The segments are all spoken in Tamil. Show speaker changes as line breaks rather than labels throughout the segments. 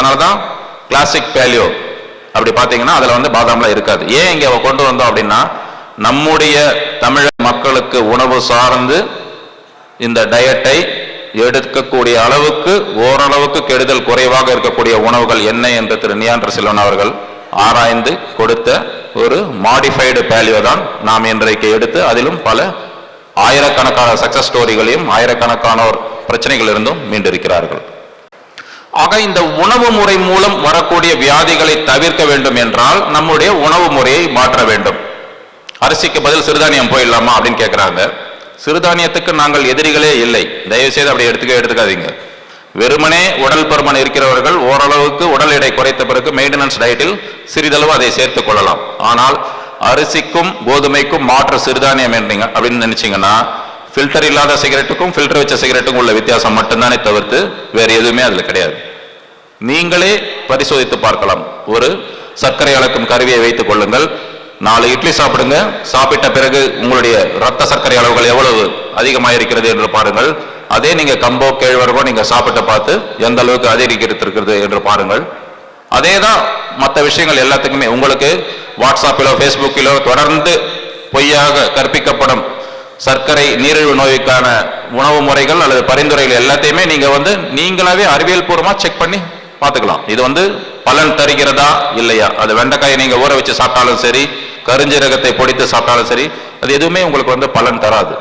அதனால தான் கிளாசிக் பேலியோ அப்படி பார்த்தீங்கன்னா அதில் வந்து பாதாம்லாம் இருக்காது. ஏன் இங்கே கொண்டு வந்தோம் அப்படின்னா நம்முடைய தமிழக மக்களுக்கு உணவு சார்ந்து இந்த டயட்டை எடுக்கக்கூடிய அளவுக்கு ஓரளவுக்கு கெடுதல் குறைவாக இருக்கக்கூடிய உணவுகள் என்ன என்று திரு நியாண்டர் செல்வன் அவர்கள் ஆராய்ந்து கொடுத்த ஒரு மாடிஃபைடு பேலியோ தான் நாம் இன்றைக்கு எடுத்து அதிலும் பல ஆயிரக்கணக்கான சக்சஸ் ஸ்டோரிகளையும் ஆயிரக்கணக்கானோர் பிரச்சனைகளிலிருந்தும் மீண்டிருக்கிறார்கள். ஆக இந்த உணவு முறை மூலம் வரக்கூடிய வியாதிகளை தவிர்க்க வேண்டும் என்றால் நம்முடைய உணவு முறையை மாற்ற வேண்டும். அரிசிக்கு பதில் சிறுதானியம் போயிடலாமா அப்படின்னு கேட்குறாங்க சிறுதானியத்துக்கு நாங்கள் எதிரிகளே இல்லை. தயவுசெய்து அப்படி எடுத்துக்க எடுத்துக்காதீங்க. வெறுமனே உடல் பருமன் இருக்கிறவர்கள் ஓரளவுக்கு உடல் எடை குறைத்த பிறகு மெயின்டெனன்ஸ் டயட்டில் சிறிதளவு அதை சேர்த்துக் கொள்ளலாம். ஆனால் அரிசிக்கும் கோதுமைக்கும் மாற்று சிறுதானியம் என்றீங்க அப்படின்னு நினைச்சிங்கன்னா ஃபில்டர் இல்லாத சிகரெட்டுக்கும் ஃபில்டர் வச்ச சிகரெட்டுக்கும் உள்ள வித்தியாசம் மட்டும்தானே தவிர்த்து வேறு எதுவுமே அதில் கிடையாது. நீங்களே பரிசோதித்து பார்க்கலாம். ஒரு சர்க்கரை அளக்கும் கருவியை வைத்துக் கொள்ளுங்கள். நாலு இட்லி சாப்பிடுங்க. சாப்பிட்ட பிறகு உங்களுடைய ரத்த சர்க்கரை அளவுகள் எவ்வளவு அதிகமாக இருக்கிறது என்று பாருங்கள். அதே நீங்க கம்போ கேழ்வரகோ நீங்க சாப்பிட்டு பார்த்து எந்த அளவுக்கு அதிகரிக்கிறது என்று பாருங்கள். அதே தான் மற்ற விஷயங்கள் எல்லாத்துக்குமே. உங்களுக்கு வாட்ஸ்அப்பிலோ ஃபேஸ்புக்கிலோ தொடர்ந்து பொய்யாக கற்பிக்கப்படும் சர்க்கரை நீரிழிவு நோய்க்கான உணவு முறைகள் அல்லது பரிந்துரைகள் எல்லாத்தையுமே நீங்க வந்து நீங்களாவே அறிவியல் பூர்வமா செக் பண்ணி பார்த்துக்கலாம். இது வந்து பலன் தருகிறதா இல்லையா? அது வெண்டைக்காயை நீங்கள் ஊற வச்சு சாப்பிட்டாலும் சரி கருஞ்சீரகத்தை பொடித்து சாப்பிட்டாலும் சரி அது எதுவுமே உங்களுக்கு வந்து பலன் தராது.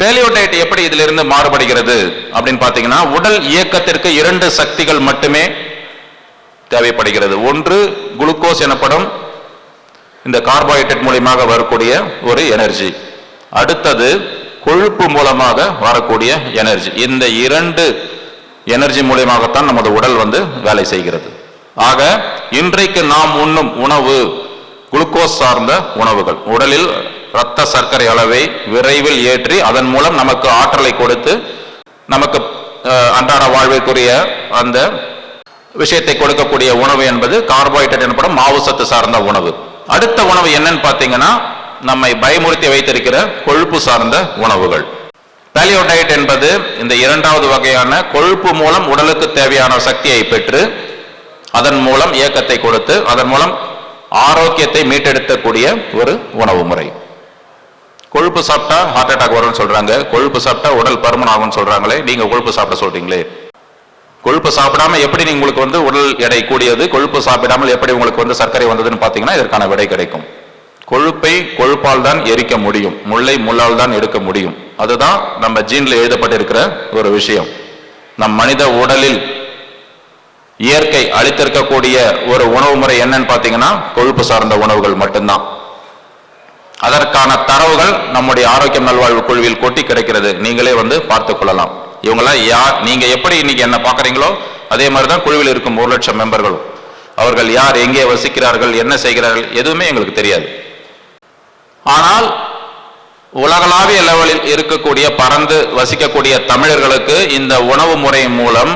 பேலியோடைட் எப்படி இதிலிருந்து மாறுபடுகிறது அப்படின்னு பார்த்தீங்கன்னா உடல் இயக்கத்திற்கு இரண்டு சக்திகள் மட்டுமே தேவைப்படுகிறது. ஒன்று குளுக்கோஸ் எனப்படும் இந்த கார்போஹைட்ரேட் மூலியமாக வரக்கூடிய ஒரு எனர்ஜி. அடுத்தது கொழுப்பு மூலமாக வரக்கூடிய எனர்ஜி. இந்த இரண்டு எனர்ஜி மூலியமாகத்தான் நமது உடல் வந்து வேலை செய்கிறது. ஆக இன்றைக்கு நாம் உண்ணும் உணவு குளுக்கோஸ் சார்ந்த உணவுகள். உடலில் இரத்த சர்க்கரை அளவை விரைவில் ஏற்றி அதன் மூலம் நமக்கு ஆற்றலை கொடுத்து நமக்கு அன்றாட வாழ்விற்குரிய அந்த விஷயத்தை கொடுக்கக்கூடிய உணவு என்பது கார்போஹைட்ரேட் எனப்படும் மாவு சத்து சார்ந்த உணவு. அடுத்த உணவு என்னன்னு பார்த்தீங்கன்னா நம்மை பயமுறுத்தி வைத்திருக்கிற கொழுப்பு சார்ந்த உணவுகள். பேலியோடைட் என்பது இந்த இரண்டாவது வகையான கொழுப்பு மூலம் உடலுக்கு தேவையான சக்தியை பெற்று அதன் மூலம் இயக்கத்தை கொடுத்து அதன் மூலம் ஆரோக்கியத்தை மீட்டெடுக்கக்கூடிய ஒரு உணவு முறை. கொழுப்பு சாப்பிட்டா ஹார்ட் அட்டாக் வரும்னு சொல்றாங்க. கொழுப்பு சாப்பிட்டா உடல் பருமன் ஆகும்னு சொல்றாங்களே. நீங்க கொழுப்பு சாப்பிட சொல்றீங்களே. கொழுப்பு சாப்பிடாம எப்படி உங்களுக்கு வந்து உடல் எடை கூடியது? கொழுப்பு சாப்பிடாமல் எப்படி உங்களுக்கு வந்து சர்க்கரை வந்ததுன்னு பார்த்தீங்கன்னா இதற்கான விடை கிடைக்கும். கொழுப்பை கொழுப்பால் தான் எரிக்க முடியும். முல்லை முள்ளால் தான் எடுக்க முடியும். அதுதான் நம்ம ஜீன்ல எழுதப்பட்டிருக்கிற ஒரு விஷயம். நம் மனித உடலில் இயற்கை அளித்திருக்கக்கூடிய ஒரு உணவு முறை என்னன்னு பார்த்தீங்கன்னா கொழுப்பு சார்ந்த உணவுகள் மட்டும்தான். அதற்கான தரவுகள் நம்முடைய ஆரோக்கியம் நல்வாழ்வு குழுவில் கொட்டி கிடைக்கிறது. நீங்களே வந்து பார்த்துக் கொள்ளலாம். இவங்களாம் யார் நீங்க எப்படி இன்னைக்கு என்ன பார்க்குறீங்களோ அதே மாதிரி தான் குழுவில் இருக்கும் ஒரு லட்சம் மெம்பர்களும். அவர்கள் யார் எங்கே வசிக்கிறார்கள் என்ன செய்கிறார்கள் எதுவுமே எங்களுக்கு தெரியாது. ஆனால் உலகளாவிய லெவலில் இருக்கக்கூடிய பறந்து வசிக்கக்கூடிய தமிழர்களுக்கு இந்த உணவு முறை மூலம்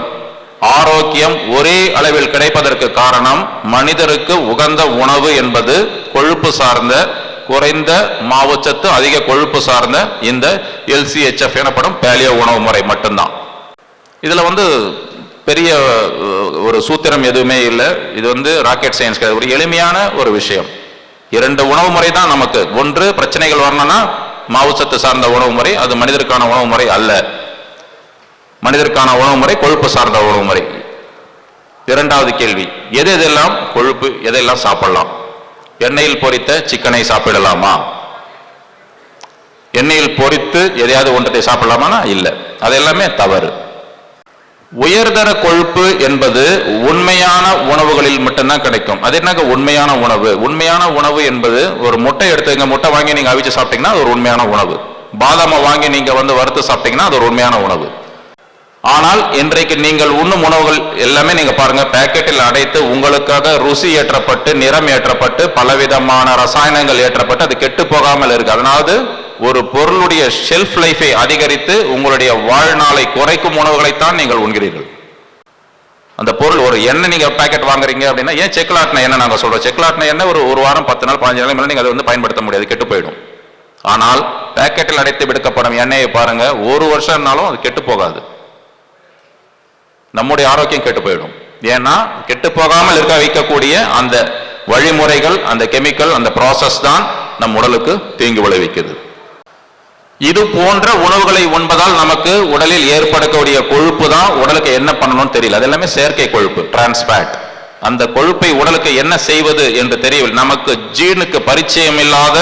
ஆரோக்கியம் ஒரே அளவில் கிடைப்பதற்கு காரணம் மனிதருக்கு உகந்த உணவு என்பது கொழுப்பு சார்ந்த குறைந்த மாவுச்சத்து அதிக கொழுப்பு சார்ந்த இந்த எல்சிஹெச்எஃப் எனப்படும் பேலியோ உணவு முறை மட்டும்தான். இதில் வந்து பெரிய ஒரு சூத்திரம் எதுவுமே இல்லை. இது வந்து ராக்கெட் சயின்ஸ் கிடையாது ஒரு எளிமையான ஒரு விஷயம். இரண்டு உணவு முறை தான் நமக்கு. ஒன்று பிரச்சனைகள் வரணும்னா மாவுசத்தை சார்ந்த உணவு முறை அது மனிதருக்கான உணவு முறை அல்ல. மனிதருக்கான உணவு முறை கொழுப்பு சார்ந்த உணவு முறை. இரண்டாவது கேள்வி எது எதெல்லாம் கொழுப்பு எதையெல்லாம் சாப்பிடலாம்? எண்ணெயில் பொரித்த சிக்கனை சாப்பிடலாமா? எண்ணெயில் பொரித்து எதையாவது ஒன்றத்தை சாப்பிடலாமானா? இல்லை. அது எல்லாமே தவறு. உயர்தர கொழுப்பு என்பது உண்மையான உணவுகளில் மட்டும்தான் கிடைக்கும். அது என்னங்க உண்மையான உணவு? உண்மையான உணவு என்பது ஒரு முட்டை எடுத்துங்க முட்டை வாங்கி நீங்க அவிச்சு சாப்பிட்டீங்கன்னா அது ஒரு உண்மையான உணவு. பாதாமை வாங்கி நீங்க வந்து வறுத்து சாப்பிட்டீங்கன்னா அது ஒரு உண்மையான உணவு. ஆனால் இன்றைக்கு நீங்கள் உண்ணும் உணவுகள் எல்லாமே நீங்க பாருங்க பாக்கெட்டில் அடைத்து உங்களுக்காக ருசி ஏற்றப்பட்டு நிறம் ஏற்றப்பட்டு பலவிதமான ரசாயனங்கள் ஏற்றப்பட்டு அது கெட்டு போகாமல் இருக்கு. அதனால ஒரு பொருளுடைய ஷெல்ஃப் லைஃபை அதிகரித்து உங்களுடைய வாழ்நாளை குறைக்கும் உணவுகளைத்தான் நீங்கள் உண்கிறீர்கள். அந்த பொருள் ஒரு எண்ணெய் நீங்கள் பாக்கெட் வாங்குறீங்க அப்படின்னா ஏன் செக்லாட்டின எண்ணெய் நாங்கள் சொல்கிறோம் செக்லாட்டின எண்ணெய் ஒரு ஒரு வாரம் பத்து நாள் பதினஞ்சு நாள் மேல நீங்கள் அதை வந்து பயன்படுத்த முடியாது கெட்டு போயிடும். ஆனால் பாக்கெட்டில் அடைத்து விடுக்கப்படும் எண்ணெயை பாருங்கள் ஒரு வருஷம்னாலும் அது கெட்டு போகாது. நம்முடைய ஆரோக்கியம் கெட்டு போயிடும். ஏன்னா கெட்டு போகாமல் இருக்க வைக்கக்கூடிய அந்த வழிமுறைகள் அந்த கெமிக்கல் அந்த ப்ராசஸ் தான் நம் உடலுக்கு தீங்கு விளைவிக்குது. இது போன்ற உணவுகளை உண்பதால் நமக்கு உடலில் ஏற்படக்கூடிய கொழுப்பு தான் உடலுக்கு என்ன பண்ணணும்னு தெரியல. அது எல்லாமே செயற்கை கொழுப்பு டிரான்ஸ்பேட் அந்த கொழுப்பை உடலுக்கு என்ன செய்வது என்று தெரியவில்லை. நமக்கு ஜீனுக்கு பரிச்சயம் இல்லாத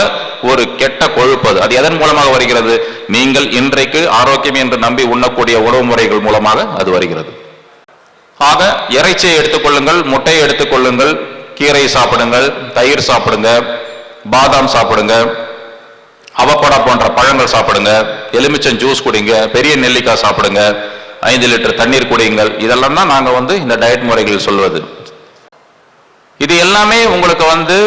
ஒரு கெட்ட கொழுப்பு அது. அது எதன் மூலமாக வருகிறது? நீங்கள் இன்றைக்கு ஆரோக்கியம் என்று நம்பி உண்ணக்கூடிய உணவு முறைகள் மூலமாக அது வருகிறது. ஆக இறைச்சியை எடுத்துக்கொள்ளுங்கள் முட்டையை எடுத்துக்கொள்ளுங்கள் கீரை சாப்பிடுங்கள் தயிர் சாப்பிடுங்க பாதாம் சாப்பிடுங்க அவக்கோடா போன்ற பழங்கள் சாப்பிடுங்க. எலுமிச்சம் ஜூஸ் குடிங்க. பெரிய நெல்லிக்காய் சாப்பிடுங்க. ஐந்து லிட்டர் தண்ணீர் குடியுங்கள் இதெல்லாம் தான் நாங்கள் வந்து இந்த டயட் முறைகளில் சொல்வது. இது எல்லாமே உங்களுக்கு வந்து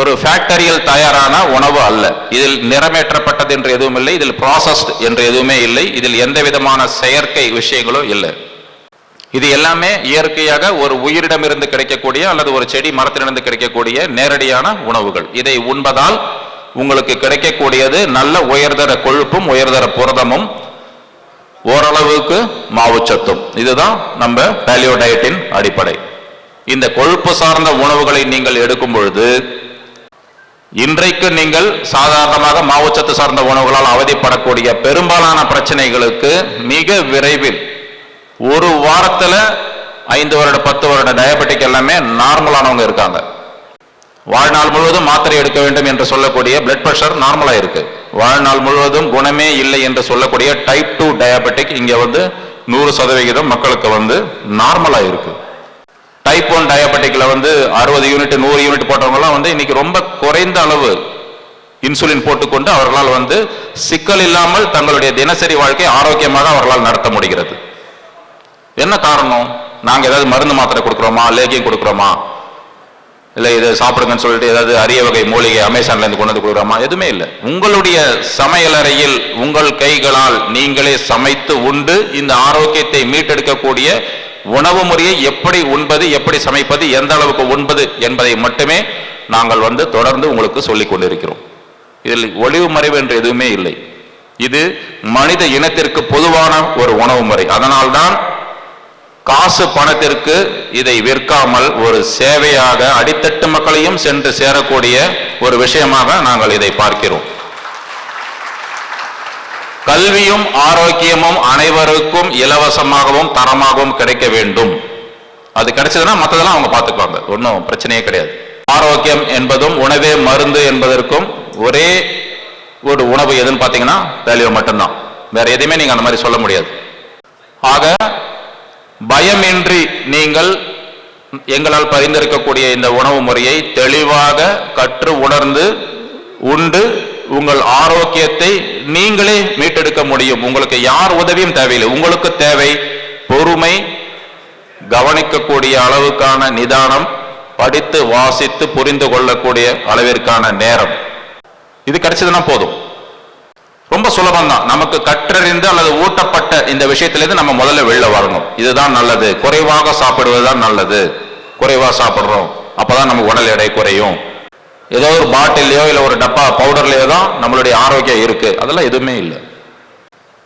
ஒரு ஃபேக்டரியில் தயாரான உணவு அல்ல. இதில் நிறமேற்றப்பட்டது என்று எதுவும் இல்லை. இதில் ப்ராசஸ்ட் என்று எதுவுமே இல்லை. இதில் எந்த விதமான செயற்கை விஷயங்களும் இல்லை. இது எல்லாமே இயற்கையாக ஒரு உயிரிடமிருந்து கிடைக்கக்கூடிய அல்லது ஒரு செடி மரத்திலிருந்து கிடைக்கக்கூடிய நேரடியான உணவுகள். இதை உண்பதால் உங்களுக்கு கிடைக்கக்கூடியது நல்ல உயர்தர கொழுப்பும் உயர்தர புரதமும் ஓரளவுக்கு மாவுச்சத்தும். இதுதான் நம்ம பேலியோ டயட்டின் அடிப்படை. இந்த கொழுப்பு சார்ந்த உணவுகளை நீங்கள் எடுக்கும் பொழுது இன்றைக்கு நீங்கள் சாதாரணமாக மாவுச்சத்து சார்ந்த உணவுகளால் அவதிப்படக்கூடிய பெரும்பாலான பிரச்சனைகளுக்கு மிக விரைவில் ஒரு வாரத்தில் ஐந்து வருட பத்து வருட டயபெட்டிக் எல்லாமே நார்மலானவங்க இருக்காங்க. வாழ்நாள் முழுவதும் மாத்திரை எடுக்க வேண்டும் என்று சொல்லக்கூடிய பிளட் பிரஷர் நார்மலா இருக்கு. வாழ்நாள் முழுவதும் குணமே இல்லை என்று சொல்லக்கூடிய டைப் டூ டயபெட்டிக் இங்க வந்து நூறு சதவிகிதம் மக்களுக்கு வந்து நார்மலா இருக்கு. டைப் ஒன் டயபெட்டிக்ல வந்து அறுபது யூனிட் நூறு யூனிட் போட்டவங்கலாம் வந்து இன்னைக்கு ரொம்ப குறைந்த அளவு இன்சுலின் போட்டுக்கொண்டு அவர்களால் வந்து சிக்கல் இல்லாமல் தங்களுடைய தினசரி வாழ்க்கை ஆரோக்கியமாக அவர்களால் நடத்த முடிகிறது. என்ன காரணம்? நாங்க ஏதாவது மருந்து மாத்திரை கொடுக்குறோமா? லேகியம் கொடுக்குறோமா? இல்லை இதை சாப்பிடுங்கன்னு சொல்லிட்டு ஏதாவது அரிய வகை மூலிகை அமேசான்லேருந்து கொண்டு வந்து கொடுக்குறாமா? எதுவுமே இல்லை. உங்களுடைய சமையலறையில் உங்கள் கைகளால் நீங்களே சமைத்து உண்டு இந்த ஆரோக்கியத்தை மீட்டெடுக்கக்கூடிய உணவு முறையை எப்படி உண்பது எப்படி சமைப்பது எந்த அளவுக்கு உண்பது என்பதை மட்டுமே நாங்கள் வந்து தொடர்ந்து உங்களுக்கு சொல்லிக் கொண்டிருக்கிறோம். இதில் ஒளிவு மறைவு என்று எதுவுமே இல்லை. இது மனித இனத்திற்கு பொதுவான ஒரு உணவு முறை. அதனால்தான் காசு பணத்திற்கு இதை விற்காமல் ஒரு சேவையாக அடித்தட்டு மக்களையும் சென்று சேரக்கூடிய ஒரு விஷயமாக நாங்கள் இதை பார்க்கிறோம். கல்வியும் ஆரோக்கியமும் அனைவருக்கும் இலவசமாகவும் தரமாகவும் கிடைக்க வேண்டும். அது கிடைச்சதுன்னா மற்றதெல்லாம் அவங்க பார்த்துக்குவாங்க. ஒன்றும் பிரச்சனையே கிடையாது. ஆரோக்கியம் என்பதும் உணவே மருந்து என்பதற்கும் ஒரே ஒரு உணவு எதுன்னு பார்த்தீங்கன்னா வேல்யூ மட்டும்தான். வேற எதையுமே நீங்கள் அந்த மாதிரி சொல்ல முடியாது. ஆக பயமின்றி நீங்கள் எங்களால் பரிந்துரைக்கக்கூடிய இந்த உணவு முறையை தெளிவாக கற்று உணர்ந்து உண்டு. உங்கள் ஆரோக்கியத்தை நீங்களே மீட்டெடுக்க முடியும். உங்களுக்கு யார் உதவியும் தேவையில்லை. உங்களுக்கு தேவை பொறுமை கவனிக்கக்கூடிய அளவுக்கான நிதானம் படித்து வாசித்து புரிந்து கொள்ளக்கூடிய அளவிற்கான நேரம். இது கிடைச்சதுன்னா போதும். ரொம்ப சுலபம் தான் நமக்கு கற்றறிந்து அல்லது ஊட்டப்பட்ட இந்த விஷயத்திலேருந்து நம்ம முதல்ல வெளில வரணும். இதுதான் நல்லது. குறைவாக சாப்பிடுவது தான் நல்லது. குறைவாக சாப்பிட்றோம். அப்போதான் நம்ம உடல் எடை குறையும். ஏதோ ஒரு பாட்டில்லையோ இல்லை ஒரு டப்பா பவுடர்லையோ தான் நம்மளுடைய ஆரோக்கியம் இருக்கு. அதெல்லாம் எதுவுமே இல்லை.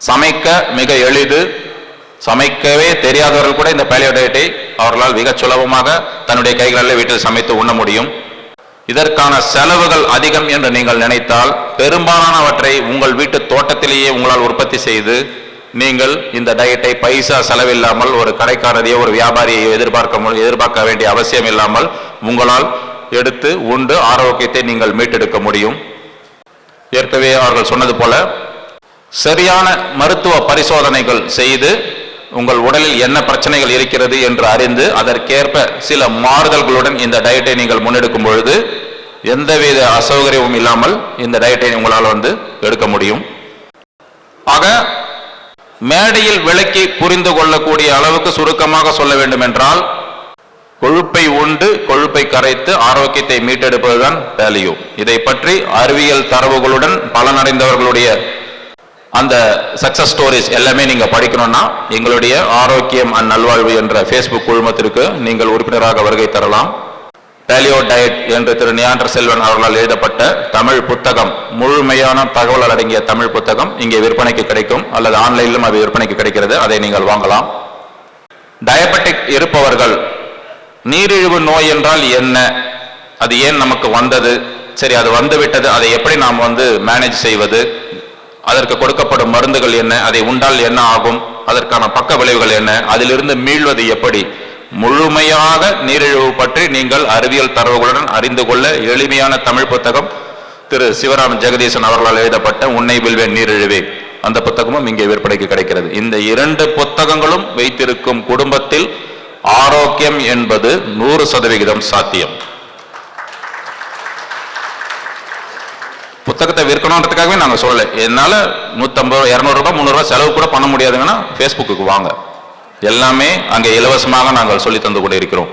சமைக்க மிக எளிது. சமைக்கவே தெரியாதவர்கள் கூட இந்த பேலியோ டயட்டை அவர்களால் மிக சுலபமாக தன்னுடைய கைகளில் வீட்டில் சமைத்து உண்ண முடியும். இதற்கான செலவுகள் அதிகம் என்று நீங்கள் நினைத்தால் பெரும்பாலானவற்றை உங்கள் வீட்டு தோட்டத்திலேயே உங்களால் உற்பத்தி செய்து நீங்கள் இந்த டயட்டை பைசா செலவில்லாமல் ஒரு கடைக்காரரையோ ஒரு வியாபாரியையோ எதிர்பார்க்க எதிர்பார்க்க வேண்டிய அவசியம் இல்லாமல் உங்களால் எடுத்து உண்டு ஆரோக்கியத்தை நீங்கள் மீட்டெடுக்க முடியும். ஏற்கனவே அவர்கள் சொன்னது போல சரியான மருத்துவ பரிசோதனைகள் செய்து உங்கள் உடலில் என்ன பிரச்சனைகள் இருக்கிறது என்று அறிந்து அதற்கேற்ப சில மாறுதல்களுடன் இந்த டயட்டை நீங்கள் முன்னெடுக்கும் பொழுது எந்தவித அசௌகரியமும் இல்லாமல் இந்த டயட்டை உங்களால் வந்து எடுக்க முடியும். ஆக மேடையில் விளக்கி புரிந்து கொள்ளக்கூடிய அளவுக்கு சுருக்கமாக சொல்ல வேண்டும் என்றால் கொழுப்பை உண்டு கொழுப்பை கரைத்து ஆரோக்கியத்தை மீட்டெடுப்பதுதான் வேல்யூ இதை பற்றி அறிவியல் தரவுகளுடன் பலனடைந்தவர்களுடைய அந்த சக்சஸ் ஸ்டோரிஸ் எல்லாமே நீங்க படிக்கணும்னா எங்களுடைய ஆரோக்கியம் அண்ட் நல்வாழ்வு என்ற ஃபேஸ்புக் குழுமத்திற்கு நீங்கள் உறுப்பினராக வருகை தரலாம். பேலியோ டயட் என்று திரு நியாண்டர் செல்வன் அவர்களால் எழுதப்பட்ட தமிழ் புத்தகம். முழுமையான தகவல் அடங்கிய தமிழ் புத்தகம் இங்கே விற்பனைக்கு கிடைக்கும். அல்லது ஆன்லைனிலும் அது விற்பனைக்கு கிடைக்கிறது. அதை நீங்கள் வாங்கலாம். டயபெட்டிக் இருப்பவர்கள் நீரிழிவு நோய் என்றால் என்ன? அது ஏன் நமக்கு வந்தது? சரி அது வந்து விட்டது அதை எப்படி நாம் வந்து மேனேஜ் செய்வது? அதற்கு கொடுக்கப்படும் மருந்துகள் என்ன? அதை உண்டால் என்ன ஆகும்? அதற்கான பக்க விளைவுகள் என்ன? அதிலிருந்து மீள்வது எப்படி? முழுமையாக நீரிழிவு பற்றி நீங்கள் அறிவியல் தரவுகளுடன் அறிந்து கொள்ள எளிமையான தமிழ் புத்தகம் திரு சிவராம் ஜெகதீசன் அவர்களால் எழுதப்பட்ட உன்னை வில்வேன் நீரிழிவே. அந்த புத்தகமும் இங்கே விற்பனைக்கு கிடைக்கிறது. இந்த இரண்டு புத்தகங்களும் வைத்திருக்கும் குடும்பத்தில் ஆரோக்கியம் என்பது நூறு சதவிகிதம் சாத்தியம். புத்தகத்தை விற்கணுன்றதுக்காகவே நாங்கள் சொல்லலை. என்னால் நூற்றம்பது ரூபா முந்நூறுரூவா செலவு கூட பண்ண முடியாதுங்கன்னா ஃபேஸ்புக்கு வாங்க. எல்லாமே அங்கே இலவசமாக நாங்கள் சொல்லி தந்து கொண்டு இருக்கிறோம்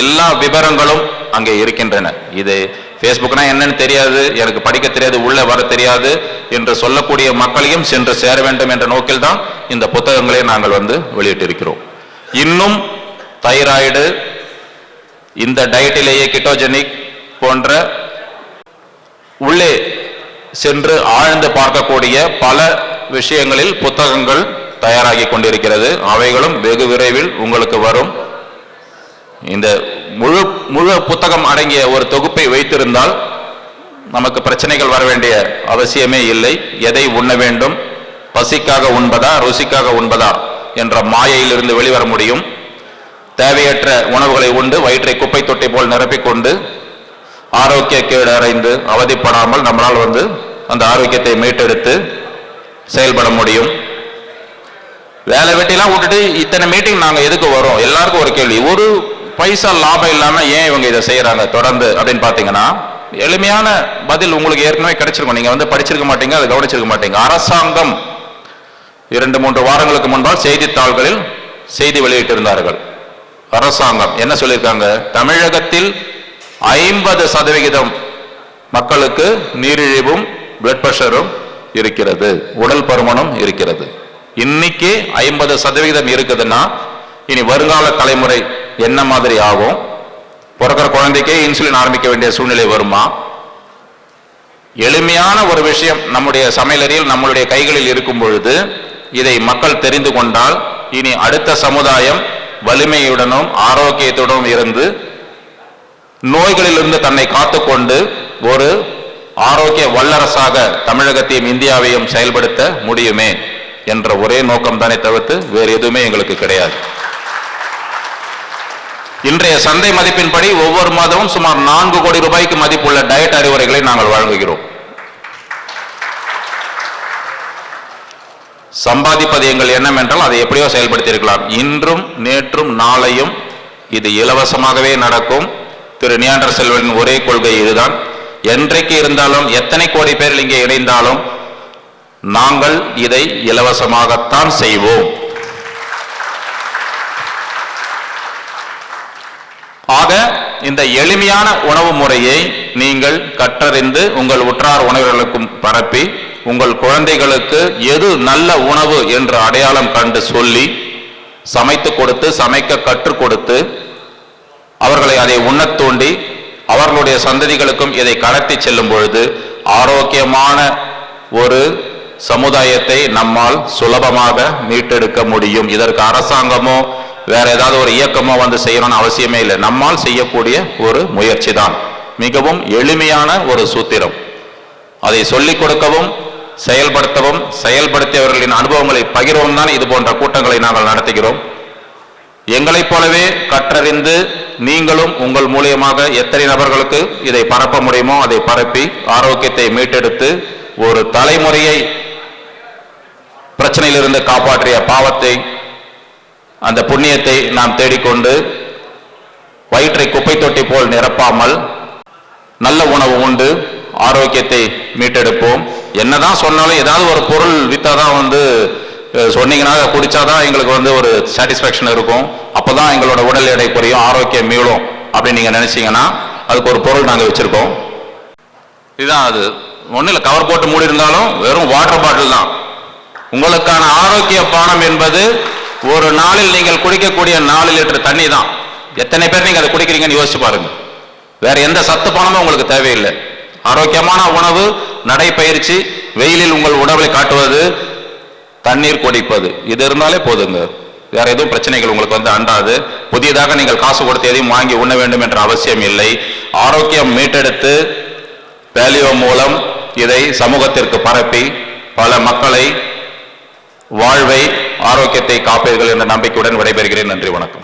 எல்லா விவரங்களும் அங்கே இருக்கின்றன. இது ஃபேஸ்புக்னா என்னன்னு தெரியாது எனக்கு படிக்க தெரியாது உள்ளே வர தெரியாது என்று சொல்லக்கூடிய மக்களையும் சென்று சேர வேண்டும் என்ற நோக்கில் தான் இந்த புத்தகங்களை நாங்கள் வந்து வெளியிட்டிருக்கிறோம். இன்னும் தைராய்டு இந்த டயட்டிலேயே கிட்டோஜெனிக் போன்ற உள்ளே சென்று ஆழ்ந்து பார்க்கக்கூடிய பல விஷயங்களில் புத்தகங்கள் தயாராகி கொண்டிருக்கிறது அவைகளும் வெகு விரைவில் உங்களுக்கு வரும். இந்த முழு முழு புத்தகம் அடங்கிய ஒரு தொகுப்பை வைத்திருந்தால் நமக்கு பிரச்சனைகள் வர வேண்டிய அவசியமே இல்லை. எதை உண்ண வேண்டும்? பசிக்காக உண்பதா ருசிக்காக உண்பதா என்ற மாயையிலிருந்து வெளிவர முடியும். தேவையற்ற உணவுகளை உண்டு வயிற்றை குப்பை தொட்டி போல் நிரப்பிக்கொண்டு ஆரோக்கிய கேடு அடைந்து அவதிப்படாமல் நம்மளால் வந்து அந்த ஆரோக்கியத்தை மீட்டெடுத்து செயல்பட முடியும். வேலை வெட்டிலாம் விட்டுட்டு இத்தனை மீட்டிங் நாங்கள் எதுக்கு வரோம்? எல்லாருக்கும் ஒரு கேள்வி. ஒரு பைசா லாபம் இல்லாமல் ஏன் இவங்க இதை செய்கிறாங்க தொடர்ந்து அப்படின்னு பார்த்தீங்கன்னா எளிமையான பதில் உங்களுக்கு ஏற்கனவே கிடைச்சிருக்கும். நீங்கள் வந்து படிச்சிருக்க மாட்டீங்க அதை கவனிச்சிருக்க மாட்டீங்க. அரசாங்கம் இரண்டு மூன்று வாரங்களுக்கு முன்பால் செய்தித்தாள்களில் செய்தி வெளியிட்டிருந்தார்கள். அரசாங்கம் என்ன சொல்லியிருக்காங்க? தமிழகத்தில் ஐம்பது சதவிகிதம் மக்களுக்கு நீரிழிவும் பிளட் ப்ரெஷரும் இருக்கிறது. உடல் பருமனும் இருக்கிறது. இன்னைக்கு ஐம்பது சதவிகிதம் இருக்குதுன்னா இனி வருங்கால தலைமுறை என்ன மாதிரி ஆகும்? பிறக்கிற குழந்தைக்கே இன்சுலின் ஆரம்பிக்க வேண்டிய சூழ்நிலை வருமா? எளிமையான ஒரு விஷயம் நம்முடைய சமையலறையில் நம்மளுடைய கைகளில் இருக்கும் பொழுது இதை மக்கள் தெரிந்து கொண்டால் இனி அடுத்த சமுதாயம் வலிமையுடனும் ஆரோக்கியத்துடனும் இருந்து நோய்களிலிருந்து தன்னை காத்துக்கொண்டு ஒரு ஆரோக்கிய வல்லரசாக தமிழகத்தையும் இந்தியாவையும் செயல்படுத்த முடியுமே? என்ற ஒரே நோக்கம் தானே தவிர்த்து வேறு எதுவுமே எங்களுக்கு கிடையாது. இன்றைய சந்தை மதிப்பின்படி ஒவ்வொரு மாதமும் சுமார் நான்கு கோடி ரூபாய்க்கு மதிப்புள்ள டயட் அறிவுரைகளை நாங்கள் வழங்குகிறோம். சம்பாதிப்பது எங்கள் எண்ணம் என்றால் அதை எப்படியோ செயல்படுத்தி இருக்கலாம் இன்றும் நேற்றும் நாளையும் இது இலவசமாகவே நடக்கும். திரு நியாண்டர் செல்வனின் ஒரே கொள்கை இதுதான். என்றைக்கு இருந்தாலும் எத்தனை கோடி பேர் இங்கே இணைந்தாலும் நாங்கள் இதை இலவசமாகத்தான் செய்வோம். ஆக இந்த எளிமையான உணவு முறையை நீங்கள் கற்றறிந்து உங்கள் உற்றார் உணவர்களுக்கும் பரப்பி உங்கள் குழந்தைகளுக்கு எது நல்ல உணவு என்று அடையாளம் கண்டு சொல்லி சமைத்து கொடுத்து சமைக்க கற்றுக் கொடுத்து அவர்களை அதை உண்ணத் தூண்டி அவர்களுடைய சந்ததிகளுக்கும் இதை கடத்தி செல்லும் பொழுது ஆரோக்கியமான ஒரு சமுதாயத்தை நம்மால் சுலபமாக மீட்டெடுக்க முடியும். இதற்கு அரசாங்கமோ வேற ஏதாவது ஒரு இயக்கமோ வந்து செய்யணும்னு அவசியமே இல்லை. நம்மால் செய்யக்கூடிய ஒரு முயற்சி தான் மிகவும் எளிமையான ஒரு சூத்திரம். அதை சொல்லிக் கொடுக்கவும் செயல்படுத்தவும் செயல்படுத்தியவர்களின் அனுபவங்களை பகிரவும் தான் இது போன்ற கூட்டங்களை நாங்கள் நடத்துகிறோம். எங்களைப் போலவே கற்றறிந்து நீங்களும் உங்கள் மூலியமாக எத்தனை நபர்களுக்கு இதை பரப்ப முடியுமோ அதை பரப்பி ஆரோக்கியத்தை மீட்டெடுத்து ஒரு தலைமுறையை பிரச்சனையிலிருந்து காப்பாற்றிய பாவத்தை அந்த புண்ணியத்தை நாம் தேடிக்கொண்டு வயிற்றை குப்பை தொட்டி போல் நிரப்பாமல் நல்ல உணவு உண்டு ஆரோக்கியத்தை மீட்டெடுப்போம். என்னதான் சொன்னாலும் ஏதாவது ஒரு பொருள் வித்தாதான் வந்து சொன்னீங்கன்னா குடிச்சாதான் எங்களுக்கு வந்து ஒரு சாட்டிஸ்ஃபேக்ஷன் இருக்கும். அப்போதான் எங்களோட உடல் எடை குறையும் ஆரோக்கியம் மீளும் அப்படின்னு நீங்க நினைச்சீங்கன்னா அதுக்கு ஒரு பொருள் நாங்கள் வச்சிருக்கோம். இதுதான் அது. ஒன்றும் இல்லை கவர் போட்டு மூடி இருந்தாலும் வெறும் வாட்டர் பாட்டில் தான். உங்களுக்கான ஆரோக்கிய பானம் என்பது ஒரு நாளில் நீங்கள் குடிக்கக்கூடிய நாலு லிட்டர் தண்ணி தான் எத்தனை பேர் நீங்கள் அதை குடிக்கிறீங்கன்னு யோசிச்சு பாருங்க. வேற எந்த சத்து பானமும் உங்களுக்கு தேவையில்லை. ஆரோக்கியமான உணவு நடைப்பயிற்சி வெயிலில் உங்கள் உணவை காட்டுவது தண்ணீர் குடிப்பது. இது இருந்தாலே போதுங்க. வேற எதுவும் பிரச்சனைகள் உங்களுக்கு வந்து அண்டாது. புதியதாக நீங்கள் காசு கொடுத்து எதையும் வாங்கி உண்ண வேண்டும் என்ற அவசியம் இல்லை. ஆரோக்கியம் மீட்டெடுத்து பேலியோ மூலம் இதை சமூகத்திற்கு பரப்பி பல மக்களை வாழ்வை ஆரோக்கியத்தை காப்பீர்கள் என்ற நம்பிக்கையுடன் விடைபெறுகிறேன். நன்றி வணக்கம்.